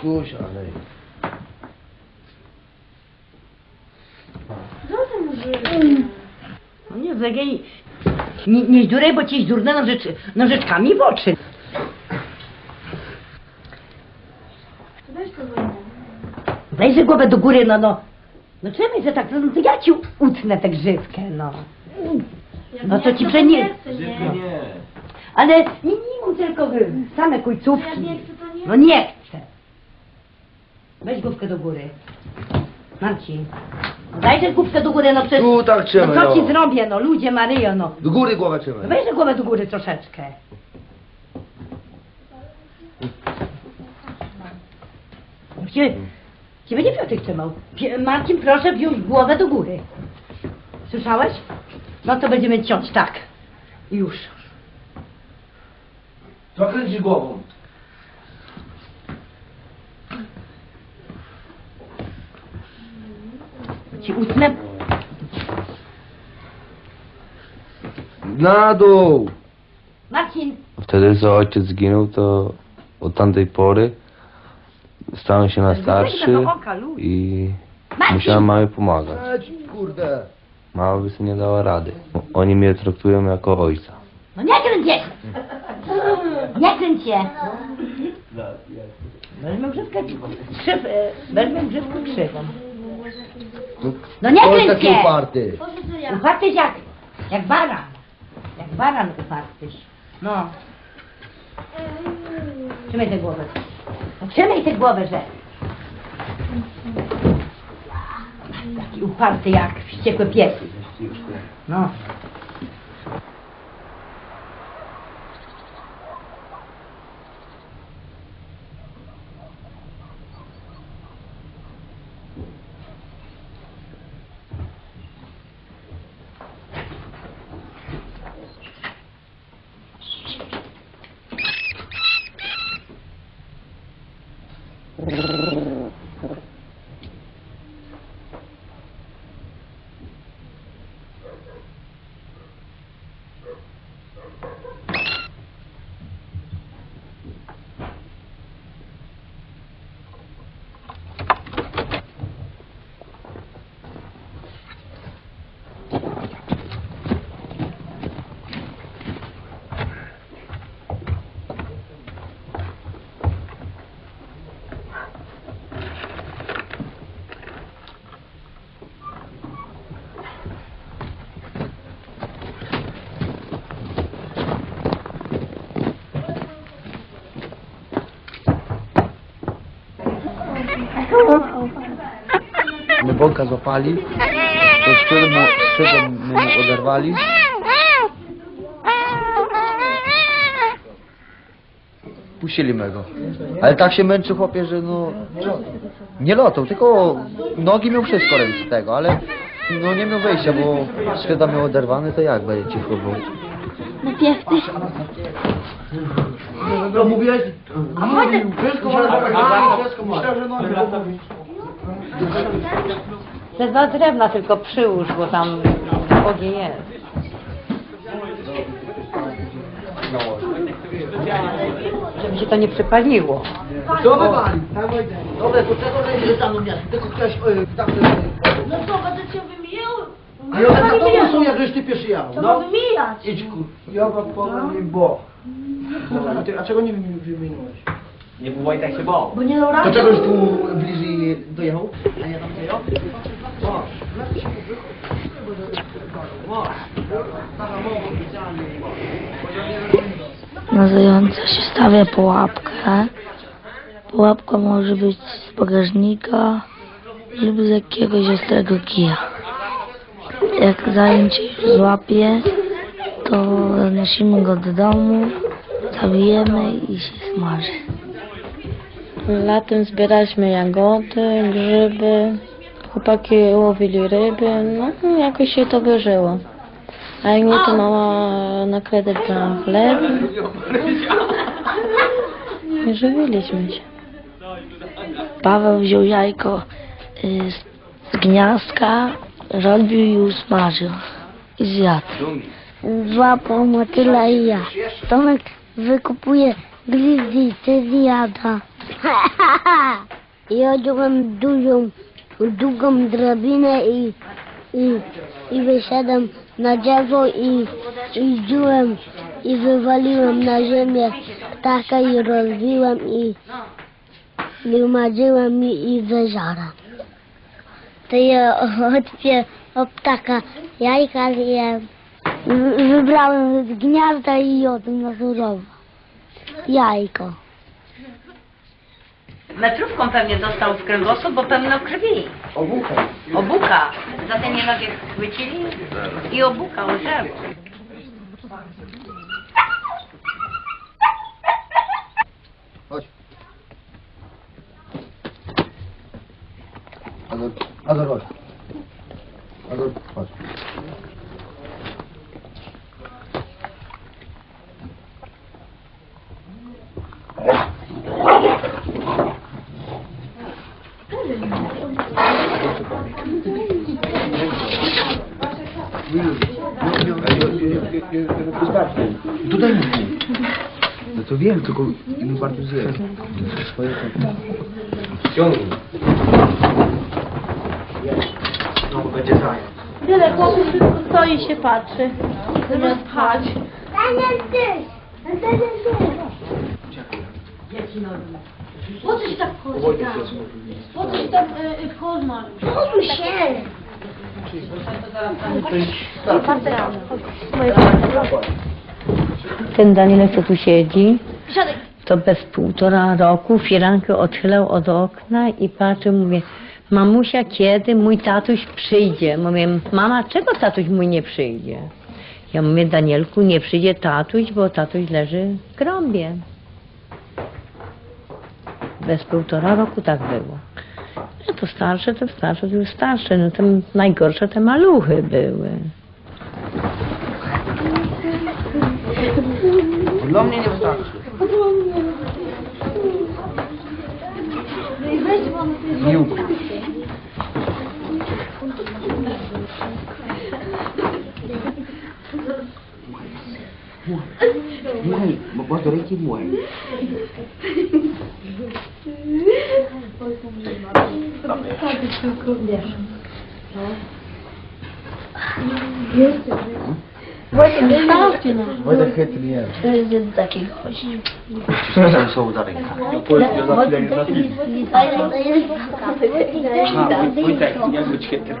Kuś, ale... No nie, zegej. Nie, nie zduraj, bo ci zdurne nożycz, nożyczkami w oczy. Dajże głowę do góry, no no. No czemu, że tak, no to ja ci utnę tę grzywkę, no. No to ci przenie... Nie. Ale mów tylko wy, same końcówki. Jak nie chcę, to nie. No nie chcę. Weź główkę do góry. Marcin. No dajże główkę do góry, no przecież... Tu tak trzeba, No co no. ci zrobię, no ludzie Maryjo, no. Do góry głowę No trzymaj. weź głowę do góry troszeczkę. No Ciebie, ciebie nie Piotrek trzymał. Pie- Marcin, proszę wziąć głowę do góry. Słyszałeś? No to będziemy ciąć, tak. Już. To kręci głową. Ci utnę. Na dół. Marcin, Wtedy co ojciec zginął, to od tamtej pory stałem się na starszy i Marcin! musiałem mamie pomagać. Leć, kurde. Mama by sobie nie dała rady. Oni mnie traktują jako ojca. no nie kręć się. Nie kręć się. Weźmy grzywkę krzyw, e, weźmy krzywą. No nie kręć się. uparty. Upartyś jak, jak baran. Jak baran upartyś. No. Trzymaj tę głowę. No, trzymaj tę głowę, że. Taki uparty jak wściekłe piesy. No. Bąka złapali, to skrzydło mu, skrzydło mu oderwali. Puścili my go. Ale tak się męczy chłopie, że no... Nie lotał, tylko nogi miał wszystko ręce z tego, ale no nie miał wyjścia, bo skrzydła miał oderwane, to jak będzie cicho był? No piewty. No mówiłeś? A potem... Te dwa drewna tylko przyłóż, bo tam ogień jest. Żeby się to nie przypaliło. Co wywali? Dobra, to tego nie tam miast, tylko ktoś tam... No to będę cię wymijał. A ja na to są, jak ty pierwszy jał. To no. wymijać. Idź kur... Ja go powiem bo. A, ty, a czego nie wymieniłeś? Nie był Wojtek się bał. Bo nie rady. czegoś tu bliżej dojechał? A ja tam dojechał? Na zająca się stawia pułapkę. Pułapka może być z bagażnika lub z jakiegoś ostrego kija. Jak zając się już złapie, to nosimy go do domu, zabijemy i się smaży. Latem zbieraliśmy jagody, grzyby, chłopaki łowili ryby, no jakoś się to wyżyło. A jak nie, to mama na kredyt brała chleb i żywiliśmy się. Paweł wziął jajko y, z- gniazdka, robił i usmażył i zjadł. złapał motyla i ja. Tomek wykupuje glizdy, ty zjada. I odjąłem dużą, długą drabinę i, i, i wyszedłem na drzewo i, i i wywaliłem na ziemię ptaka i rozbiłem i, i umarzyłem i, i. To ja odpię od ptaka jajka je wy- wybrałem z gniazda i jodłem na surowo. Jajko. Metrówką pewnie dostał w kręgosłup, bo pełno krwi. Obuka. Obuka. Za ten nogę chwycili i obuka o drzewo. Chodź. Ador, Ador, chodź. Ador, chodź. Tutaj nie. No to wiem, tylko inny bardzo zje. Ciągnij. No, będzie zając. Tyle chłopów tylko stoi i się patrzy. Zamiast pchać. Po co się tak wchodzi tam? Po co się tam y, wchodzi? Chodź się! Ten Danielek, co tu siedzi, to bez półtora roku firankę odchylał od okna i patrzył, mówię, mamusia, kiedy mój tatuś przyjdzie? Mówię, mama, czego tatuś mój nie przyjdzie? Ja mówię, Danielku, nie przyjdzie tatuś, bo tatuś leży w grąbie. Bez półtora roku tak było. No to starsze, to starsze, to starsze. No to najgorsze te maluchy były. Dla mnie nie wystarczy. Nie uk. Muhay, magpapalito yung muhay. Wojtek chytry jest. To jest taki chodzi. Przecież są za ręka. Wojtek, jak być chytrym.